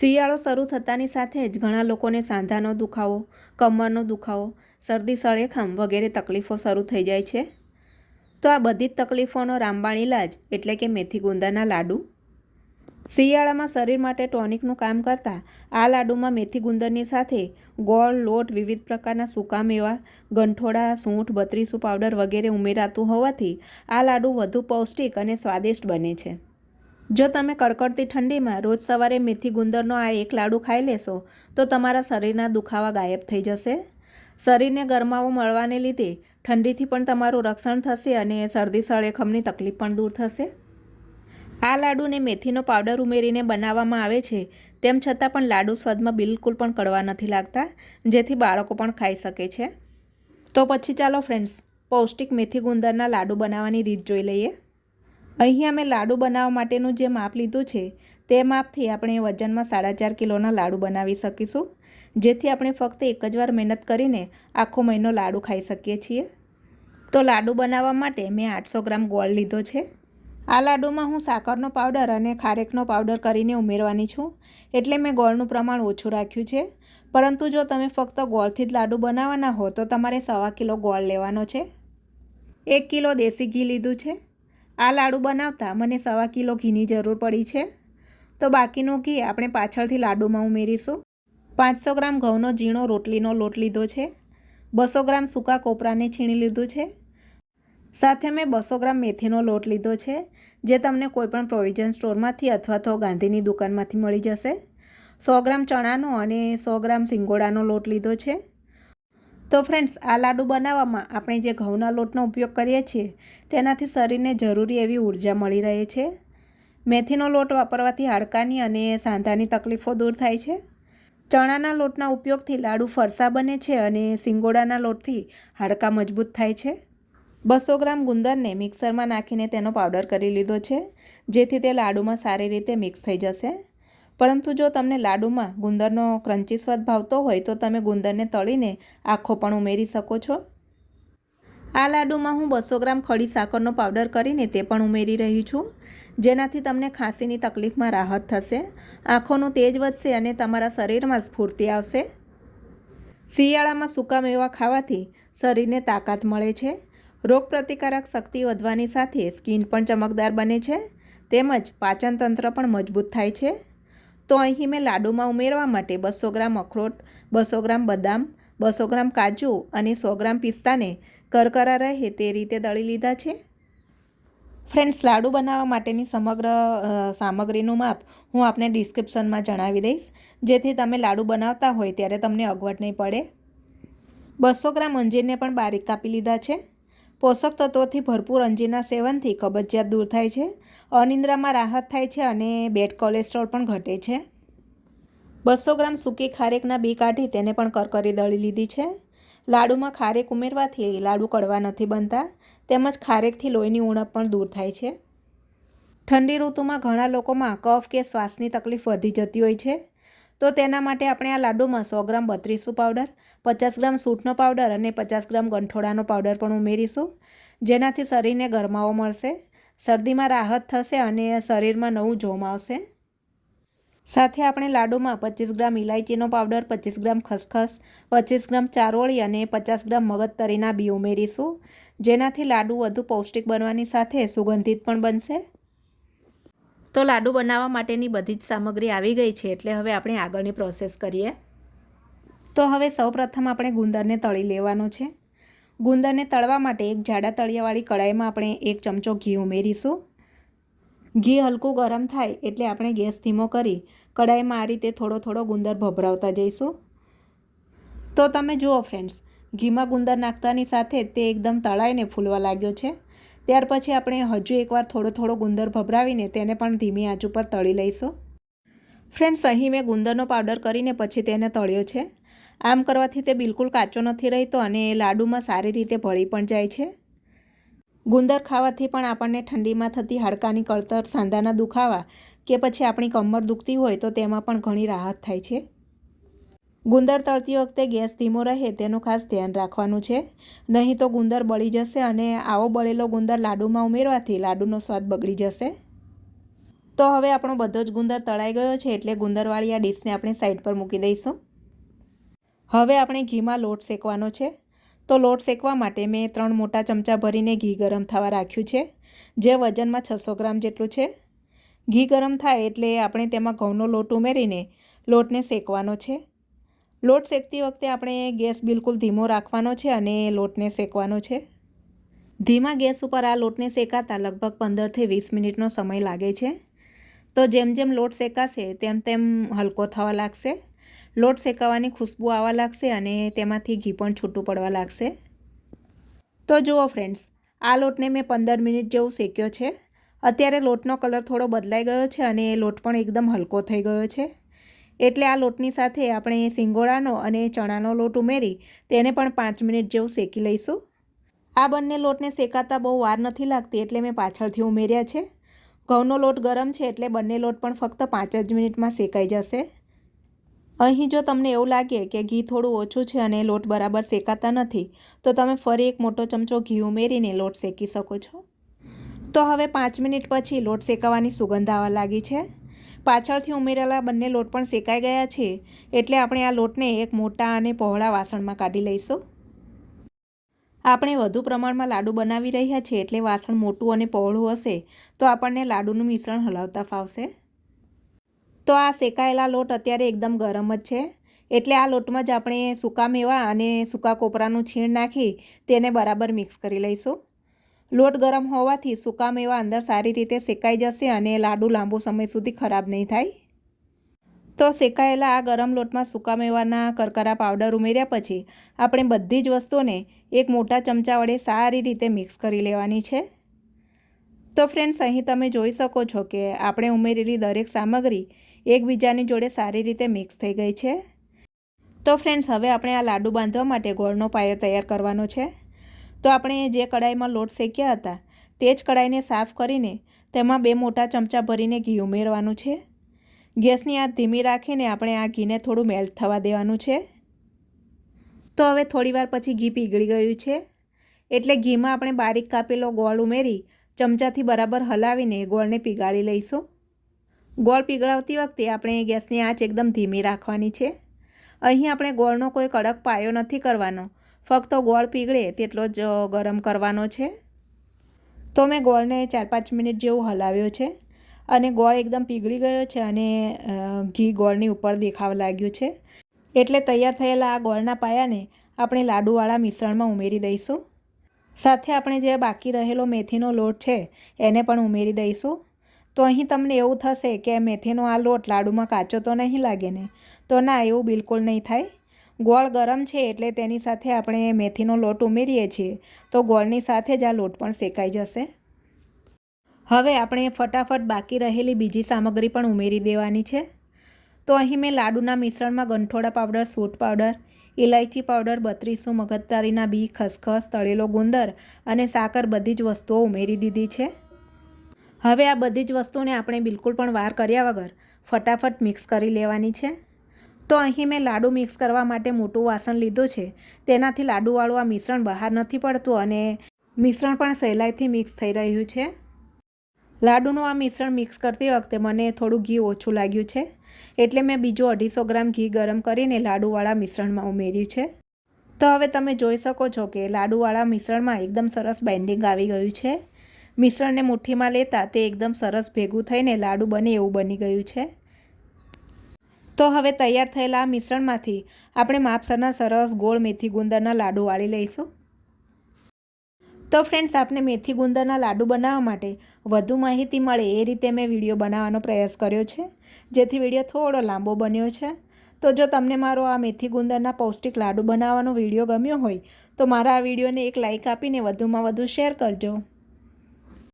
શિયાળો શરૂ થતાની સાથે જ ઘણા લોકોને સાંધાનો દુખાવો, કમરનો દુખાવો, શરદી, સળેખામ વગેરે તકલીફો શરૂ થઈ જાય છે. તો આ બધી જ તકલીફોનો રામબાણ ઇલાજ એટલે કે મેથી ગુંદાના લાડુ. શિયાળામાં શરીર માટે ટોનિકનું કામ કરતાં આ લાડુમાં મેથી ગુંદરની સાથે ગોળ, લોટ, વિવિધ પ્રકારના સૂકા મેવા ગંઠોડા, સૂંઠ, બત્રીસું પાવડર વગેરે ઉમેરાતું હોવાથી આ લાડુ વધુ પૌષ્ટિક અને સ્વાદિષ્ટ બને છે. જો તમે કડકડતી ઠંડીમાં રોજ સવારે મેથી ગુંદરનો આ એક લાડુ ખાઈ લેશો, તો તમારા શરીરના દુખાવા ગાયબ થઈ જશે. શરીરને ગરમાવો મળવાને લીધે ઠંડીથી પણ તમારું રક્ષણ થશે અને શરદી સળેખમની તકલીફ પણ દૂર થશે. આ લાડુને મેથીનો પાવડર ઉમેરીને બનાવવામાં આવે છે, તેમ છતાં પણ લાડુ સ્વાદમાં બિલકુલ પણ કડવા નથી લાગતા, જેથી બાળકો પણ ખાઈ શકે છે. તો પછી ચાલો ફ્રેન્ડ્સ પૌષ્ટિક મેથી ગુંદરના લાડુ બનાવવાની રીત જોઈ લઈએ. અહીં અમે લાડુ બનાવવા માટેનું જે માપ લીધું છે, તે માપથી આપણે વજનમાં સાડા ચાર કિલોના લાડુ બનાવી શકીશું. જેથી આપણે ફક્ત એક જ વાર મહેનત કરીને આખો મહિનો લાડુ ખાઈ શકીએ છીએ. તો લાડુ બનાવવા માટે મેં આઠસો ગ્રામ ગોળ લીધો છે. આ લાડુમાં હું સાકરનો પાવડર અને ખારેકનો પાવડર કરીને ઉમેરવાની છું. એટલે મેં ગોળનું પ્રમાણ ઓછું રાખ્યું છે. પરંતુ જો તમે ફક્ત ગોળથી જ લાડુ બનાવવાના હો, તો તમારે સવા કિલો ગોળ લેવાનો છે. એક કિલો દેશી ઘી લીધું છે. આ લાડુ બનાવતા મને સવા કિલો ઘીની જરૂર પડી છે. તો બાકીનું ઘી આપણે પાછળથી લાડુમાં ઉમેરીશું. પાંચસો ગ્રામ ઘઉંનો ઝીણો રોટલીનો લોટ લીધો છે. બસો ગ્રામ સૂકા કોપરાને છીણી લીધું છે. સાથે મેં બસો ગ્રામ મેથીનો લોટ લીધો છે, જે તમને કોઈપણ પ્રોવિઝન સ્ટોરમાંથી અથવા તો ગાંધીની દુકાનમાંથી મળી જશે. સો ગ્રામ ચણાનો અને સો ગ્રામ સિંગોડાનો લોટ લીધો છે. તો ફ્રેન્ડ્સ આ લાડુ બનાવવામાં આપણે જે ઘઉંના લોટનો ઉપયોગ કરીએ છીએ, તેનાથી શરીરને જરૂરી એવી ઊર્જા મળી રહે છે. મેથીનો લોટ વાપરવાથી હાડકાની અને સાંધાની તકલીફો દૂર થાય છે. ચણાના લોટના ઉપયોગથી લાડુ ફરસા બને છે અને સિંગોડાના લોટથી હાડકા મજબૂત થાય છે. બસો ગ્રામ ગુંદરને મિક્સરમાં નાખીને તેનો પાવડર કરી લીધો છે, જેથી તે લાડુમાં સારી રીતે મિક્સ થઈ જશે. પરંતુ જો તમને લાડુમાં ગુંદરનો ક્રન્ચી સ્વાદ ભાવતો હોય તો તમે ગુંદરને તળીને આખો પણ ઉમેરી શકો છો. આ લાડુમાં હું બસો ગ્રામ ખડી સાકરનો પાવડર કરીને તે પણ ઉમેરી રહી છું. જેનાથી તમને ખાંસીની તકલીફમાં રાહત થશે. આંખોનું તેજ વધશે અને તમારા શરીરમાં સ્ફૂર્તિ આવશે. શિયાળામાં સૂકા મેવા ખાવાથી શરીરને તાકાત મળે છે. રોગપ્રતિકારક શક્તિ વધવાની સાથે સ્કિન પણ ચમકદાર બને છે. તેમજ પાચનતંત્ર પણ મજબૂત થાય છે. તો અહીં મેં લાડુમાં ઉમેરવા માટે બસો ગ્રામ અખરોટ, બસો ગ્રામ બદામ, બસો ગ્રામ કાજુ અને સો ગ્રામ પિસ્તાને કરકરા રહે તે રીતે દળી લીધા છે. ફ્રેન્ડ્સ, લાડુ બનાવવા માટેની સમગ્ર સામગ્રીનું માપ હું આપને ડિસ્ક્રિપ્શનમાં જણાવી દઈશ. જેથી તમે લાડુ બનાવતા હોય ત્યારે તમને અગવડ નહીં પડે. બસો ગ્રામ અંજીરને પણ બારીક કાપી લીધા છે. પોષક તત્વોથી ભરપૂર અંજીરના સેવનથી કબજિયાત દૂર થાય છે. અનિંદ્રામાં રાહત થાય છે અને બેડ કોલેસ્ટ્રોલ પણ ઘટે છે. બસો ગ્રામ સૂકી ખારેકના બી કાઢી તેને પણ કરકરી દળી લીધી છે. લાડુમાં ખારેક ઉમેરવાથી લાડુ કડવા નથી બનતા, તેમજ ખારેકથી લોહીની ઉણપ પણ દૂર થાય છે. ઠંડી ઋતુમાં ઘણા લોકોમાં કફ કે શ્વાસની તકલીફ વધી જતી હોય છે. તો તેના માટે આપણે આ લાડુમાં સો ગ્રામ બત્રીસું પાવડર, પચાસ ગ્રામ સૂટનો પાવડર અને પચાસ ગ્રામ ગંઠોડાનો પાવડર પણ ઉમેરીશું. જેનાથી શરીરને ગરમાવો મળશે, શરદીમાં રાહત થશે અને શરીરમાં નવું જોમ આવશે. સાથે આપણે લાડુમાં પચીસ ગ્રામ ઇલાયચીનો પાવડર, પચીસ ગ્રામ ખસખસ, પચીસ ગ્રામ ચારોળી અને પચાસ ગ્રામ મગજતરીના બી ઉમેરીશું. જેનાથી લાડુ વધુ પૌષ્ટિક બનવાની સાથે સુગંધિત પણ બનશે. તો લાડુ બનાવવા માટેની બધી જ સામગ્રી આવી ગઈ છે, એટલે હવે આપણે આગળની પ્રોસેસ કરીએ. તો હવે સૌપ્રથમ આપણે ગુંદરને તળી લેવાનો છે. ગુંદરને તળવા માટે એક જાડા તળિયાવાળી કડાઈમાં આપણે એક ચમચો ઘી ઉમેરીશું. ઘી હલકું ગરમ થાય એટલે આપણે ગેસ ધીમો કરી કડાઈમાં આ રીતે થોડો થોડો ગુંદર ભભરાવતા જઈશું. તો તમે જુઓ ફ્રેન્ડ્સ ઘીમાં ગુંદર નાખતાની સાથે તે એકદમ તળાઈને ફૂલવા લાગ્યો છે. ત્યાર પછી આપણે હજુ એકવાર થોડો થોડો ગુંદર ભભરાવીને તેને પણ ધીમી આંચ ઉપર તળી લઈશું. ફ્રેન્ડ્સ, અહીં મેં ગુંદરનો પાવડર કરીને પછી તેને તળ્યો છે. આમ કરવાથી તે બિલકુલ કાચો નથી રહેતો અને એ લાડુમાં સારી રીતે ભળી પણ જાય છે. ગુંદર ખાવાથી પણ આપણને ઠંડીમાં થતી હાડકાની કળતર, સાંધાના દુખાવા કે પછી આપણી કમર દુખતી હોય તો તેમાં પણ ઘણી રાહત થાય છે. ગુંદર તળતી વખતે ગેસ ધીમો રહે તેનું ખાસ ધ્યાન રાખવાનું છે. નહીં તો ગુંદર બળી જશે અને આવો બળેલો ગુંદર લાડુમાં ઉમેરવાથી લાડુનો સ્વાદ બગડી જશે. તો હવે આપણો બધો જ ગુંદર તળાઈ ગયો છે એટલે ગુંદરવાળી આ ડીશને આપણે સાઈડ પર મૂકી દઈશું. હવે આપણે ઘીમાં લોટ શેકવાનો છે. તો લોટ શેકવા માટે મેં ત્રણ મોટા ચમચા ભરીને ઘી ગરમ થવા રાખ્યું છે, જે વજનમાં છસો ગ્રામ જેટલું છે. ઘી ગરમ થાય એટલે આપણે તેમાં ઘઉંનો લોટ ઉમેરીને લોટને શેકવાનો છે. લોટ શેકતી વખતે આપણે ગેસ બિલકુલ ધીમો રાખવાનો છે અને લોટને શેકવાનો છે. ધીમા ગેસ ઉપર આ લોટને શેકાતા લગભગ પંદરથી વીસ મિનિટનો સમય લાગે છે. તો જેમ જેમ લોટ શેકાશે, તેમ તેમ હલકો થવા લાગશે. લોટ શેકાવાની ખુશ્બુ આવવા લાગશે અને તેમાંથી ઘી પણ છૂટું પડવા લાગશે. તો જુઓ ફ્રેન્ડ્સ, આ લોટને મેં પંદર મિનિટ જેવું શેક્યો છે. અત્યારે લોટનો કલર થોડો બદલાઈ ગયો છે અને લોટ પણ એકદમ હલકો થઈ ગયો છે. એટલે આ લોટની સાથે આપણે સિંગોળાનો અને ચણાનો લોટ ઉમેરી તેને પણ પાંચ મિનિટ જેવું શેકી લઈશું. આ બંને લોટને શેકાતા બહુ વાર નથી લાગતી એટલે મેં પાછળથી ઉમેર્યા છે. ઘઉંનો લોટ ગરમ છે એટલે બંને લોટ પણ ફક્ત પાંચ જ મિનિટમાં શેકાઈ જશે. અહીં જો તમને એવું લાગે કે ઘી થોડું ઓછું છે અને લોટ બરાબર શેકાતા નથી, તો તમે ફરી એક મોટો ચમચો ઘી ઉમેરીને લોટ શેકી શકો છો. તો હવે પાંચ મિનિટ પછી લોટ શેકાવાની સુગંધ આવવા લાગી છે. પાછળથી ઉમેરેલા બંને લોટ પણ શેકાઈ ગયા છે. એટલે આપણે આ લોટને એક મોટા અને પહોળા વાસણમાં કાઢી લઈશું. આપણે વધુ પ્રમાણમાં લાડુ બનાવી રહ્યા છીએ એટલે વાસણ મોટું અને પહોળું હશે, તો આપણને લાડુનું મિશ્રણ હલાવતા ફાવશે. તો આ શેકાયેલા લોટ અત્યારે એકદમ ગરમ જ છે. એટલે આ લોટમાં જ આપણે સૂકા મેવા અને સૂકા કોપરાનું છીણ નાખી તેને બરાબર મિક્સ કરી લઈશું. લોટ ગરમ હોવાથી સૂકા મેવા અંદર સારી રીતે શેકાઈ જશે અને લાડુ લાંબો સમય સુધી ખરાબ નહીં થાય. તો શેકાયેલા આ ગરમ લોટમાં સૂકા મેવાના કરકરા પાવડર ઉમેર્યા પછી આપણે બધી જ વસ્તુને એક મોટા ચમચા વડે સારી રીતે મિક્સ કરી લેવાની છે. તો ફ્રેન્ડ્સ, અહીં તમે જોઈ શકો છો કે આપણે ઉમેરેલી દરેક સામગ્રી એકબીજાની જોડે સારી રીતે મિક્સ થઈ ગઈ છે. તો ફ્રેન્ડ્સ, હવે આપણે આ લાડુ બાંધવા માટે ગોળનો પાયો તૈયાર કરવાનો છે. તો આપણે જે કડાઈમાં લોટ શેક્યા હતા, તે જ કડાઈને સાફ કરીને તેમાં બે મોટા ચમચા ભરીને ઘી ઉમેરવાનું છે. ગેસની આંચ ધીમી રાખીને આપણે આ ઘીને થોડું મેલ્ટ થવા દેવાનું છે. તો હવે થોડીવાર પછી ઘી પીગળી ગયું છે. એટલે ઘીમાં આપણે બારીક કાપેલો ગોળ ઉમેરી ચમચાથી બરાબર હલાવીને ગોળને પીગાળી લઈશું. ગોળ પીગળાવતી વખતે આપણે ગેસની આંચ એકદમ ધીમી રાખવાની છે. અહીં આપણે ગોળનો કોઈ કડક પાયો નથી કરવાનો. ફક્ત ગોળ પીગળે તેટલો જ ગરમ કરવાનો છે. તો મેં ગોળને ચાર પાંચ મિનિટ જેવું હલાવ્યો છે અને ગોળ એકદમ પીગળી ગયો છે અને ઘી ગોળની ઉપર દેખાવા લાગ્યું છે. એટલે તૈયાર થયેલા આ ગોળના પાયાને આપણે લાડુવાળા મિશ્રણમાં ઉમેરી દઈશું. સાથે આપણે જે બાકી રહેલો મેથીનો લોટ છે એને પણ ઉમેરી દઈશું. તો અહીં તમને એવું થશે કે મેથીનો આ લોટ લાડુમાં કાચો તો નહીં લાગે ને? તો ના, એવું બિલકુલ નહીં થાય. ગોળ ગરમ છે એટલે તેની સાથે આપણે મેથીનો લોટ ઉમેરીએ છીએ. તો ગોળની સાથે જ આ લોટ પણ શેકાઈ જશે. હવે આપણે ફટાફટ બાકી રહેલી બીજી સામગ્રી પણ ઉમેરી દેવાની છે. તો અહીં મેં લાડુના મિશ્રણમાં ગંઠોડા પાવડર, સૂટ પાવડર ઇલાયચી પાવડર, બત્રીસું મગજતારીના બી, ખસખસ, તળેલો ગુંદર અને સાકર બધી જ વસ્તુઓ ઉમેરી દીધી છે. હવે આ બધી જ વસ્તુને આપણે બિલકુલ પણ વાર કર્યા વગર ફટાફટ મિક્સ કરી લેવાની છે. તો અહીં મેં લાડુ મિક્સ કરવા માટે મોટું વાસણ લીધું છે. તેનાથી લાડુવાળું આ મિશ્રણ બહાર નથી પડતું અને મિશ્રણ પણ સહેલાઈથી મિક્સ થઈ રહ્યું છે. લાડુનું આ મિશ્રણ મિક્સ કરતી વખતે મને થોડું ઘી ઓછું લાગ્યું છે. એટલે મેં બીજું અઢીસો ગ્રામ ઘી ગરમ કરીને લાડુવાળા મિશ્રણમાં ઉમેર્યું છે. તો હવે તમે જોઈ શકો છો કે લાડુવાળા મિશ્રણમાં એકદમ સરસ બાઇન્ડિંગ આવી ગયું છે. મિશ્રણને મુઠ્ઠીમાં લેતા તે એકદમ સરસ ભેગું થઈને લાડુ બને એવું બની ગયું છે. તો હવે તૈયાર થયેલા મિશ્રણમાંથી આપણે માપસરના સરસ ગોળ મેથી ગુંદરના લાડુ વાળી લઈશું. તો ફ્રેન્ડ્સ આપને મેથી ગુંદરના લાડુ બનાવવા માટે વધુ માહિતી મળે એ રીતે મેં વીડિયો બનાવવાનો પ્રયાસ કર્યો છે. જેથી વીડિયો થોડો લાંબો બન્યો છે. તો જો તમને મારો આ મેથી ગુંદરના પૌષ્ટિક લાડુ બનાવવાનો વીડિયો ગમ્યો હોય, તો મારા આ વિડીયોને એક લાઇક આપીને વધુમાં વધુ શેર કરજો.